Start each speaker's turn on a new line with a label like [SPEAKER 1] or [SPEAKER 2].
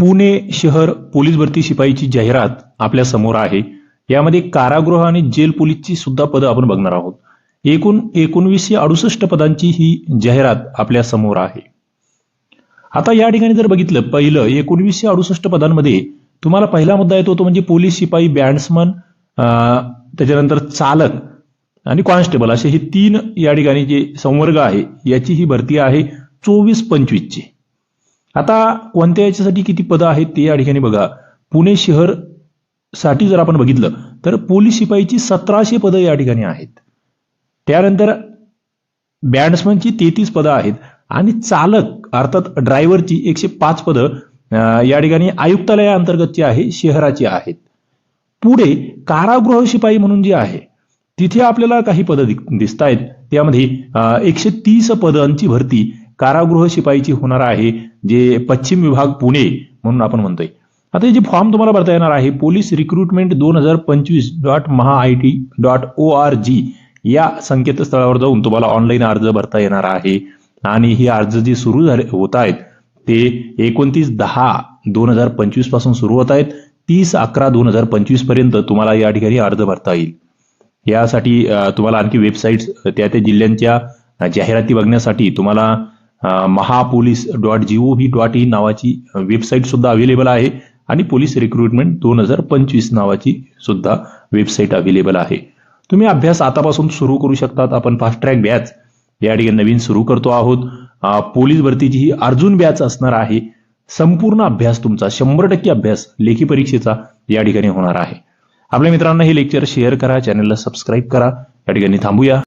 [SPEAKER 1] पुणे शहर पोलीस भरती शिपाईची जाहिरात आपल्यासमोर आहे. यामध्ये कारागृह आणि जेल पोलीसची सुद्धा पदं आपण बघणार आहोत. एकूण एकोणवीसशे अडुसष्ट पदांची ही जाहिरात आपल्यासमोर आहे. आता या ठिकाणी जर बघितलं पहिलं एकोणवीसशे अडुसष्ट पदांमध्ये तुम्हाला पहिला मुद्दा येतो तो म्हणजे पोलीस शिपाई बँड्समन त्याच्यानंतर चालक आणि कॉन्स्टेबल असे हे तीन या ठिकाणी जे संवर्ग आहे याची ही भरती आहे चोवीस पंचवीसची. आता कोणत्या याच्यासाठी किती पदं आहेत ते या ठिकाणी बघा. पुणे शहरसाठी जर आपण बघितलं तर पोलीस शिपाईची सतराशे पदं या ठिकाणी आहेत. त्यानंतर बॅट्समनची तेहतीस पदं आहेत आणि चालक अर्थात ड्रायव्हरची एकशे पाच पदं या ठिकाणी आयुक्तालयाअंतर्गतची आहे शहराची आहेत. पुढे कारागृह शिपाई म्हणून जी आहे तिथे आपल्याला काही पदं दिसत आहेत त्यामध्ये एकशे तीस पदांची भरती कारागृह शिपाईची होणार आहे जे पश्चिम विभाग पुणे म्हणून आपण म्हणतोय. आता हे जे फॉर्म तुम्हाला भरता येणार आहे पोलीस रिक्रुटमेंट दोन हजार पंचवीस dot Maha I T dot O R G या संकेतस्थळावर जाऊन तुम्हाला ऑनलाईन अर्ज भरता येणार आहे. आणि ही अर्ज जी सुरू झाले होत आहेत ते एकोणतीस दहा दोन हजार पंचवीसपासून सुरू होत आहेत. तीस अकरा दोन हजार पंचवीसपर्यंत तुम्हाला या ठिकाणी अर्ज भरता येईल. यासाठी तुम्हाला आणखी वेबसाईट्स त्या त्या जिल्ह्यांच्या जाहिराती बघण्यासाठी तुम्हाला Mahapolice dot G O V dot in नावाची वेबसाईट सुद्धा अवेलेबल आहे. आणि पोलीस रिक्रुटमेंट दोन हजार पंचवीस नावाची सुद्धा वेबसाईट अवेलेबल आहे. तुम्ही अभ्यास आतापासून सुरू करू शकतात. आपण फास्ट ट्रॅक बॅच या ठिकाणी नवीन सुरू करतो आहोत. पोलीस भरतीची ही अर्जुन बॅच असणार आहे. संपूर्ण अभ्यास तुमचा शंभर टक्के अभ्यास लेखी परीक्षेचा या ठिकाणी होणार आहे. आपल्या मित्रांना हे लेक्चर शेअर करा चॅनलला सबस्क्राईब करा. या ठिकाणी थांबूया.